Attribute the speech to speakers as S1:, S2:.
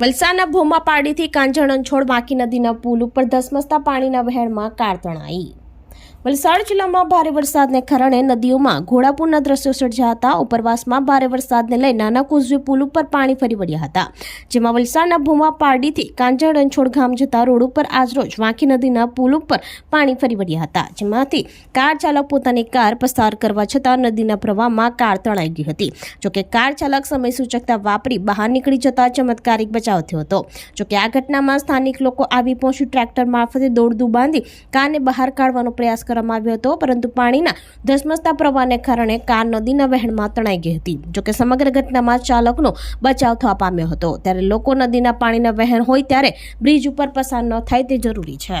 S1: વલસાડના કાંજણ છોડ વાંકી નદીના પુલ ઉપર ધસમસતા પાણીના વહેણમાં કાર તણાઈ. વલસાડ જિલ્લામાં ભારે વરસાદને કારણે નદીઓમાં ઘોડાપુરના દ્રશ્યો સર્જ્યા હતા ઉપરવાસમાં ભારે વરસાદને લઈ નાના કોઝવે પુલ ઉપર પાણી ફરી વળ્યા હતા. જેમાં વલસાડના ભૂમાપાડીથી કાંજણ રણછોડ ગામ જતા રોડ ઉપર આજરોજ વાંકી નદીના પુલ ઉપર પાણી ફરી વળ્યા હતા. જેમાંથી કાર ચાલક પોતાની કાર પસાર કરવા છતાં નદીના પ્રવાહમાં કાર તણાઈ ગઈ હતી. જોકે કાર ચાલક સમય સૂચકતા વાપરી બહાર નીકળી જતા ચમત્કારિક બચાવ થયો હતો. જોકે આ ઘટનામાં સ્થાનિક લોકો આવી પહોંચી ટ્રેક્ટર મારફતે દોડદું બાંધી કારને બહાર કાઢવાનો પ્રયાસ કરવામાં આવ્યો હતો, પરંતુ પાણીના ધસમસતા પ્રવાહને કારણે કાર નદીના વહેણમાં તણાઈ ગઈ હતી. જોકે સમગ્ર ઘટનામાં ચાલકનો બચાવ થવા પામ્યો હતો. ત્યારે લોકો નદીના પાણીના વહેણ હોય ત્યારે બ્રિજ ઉપર પસાર ન થાય તે જરૂરી છે.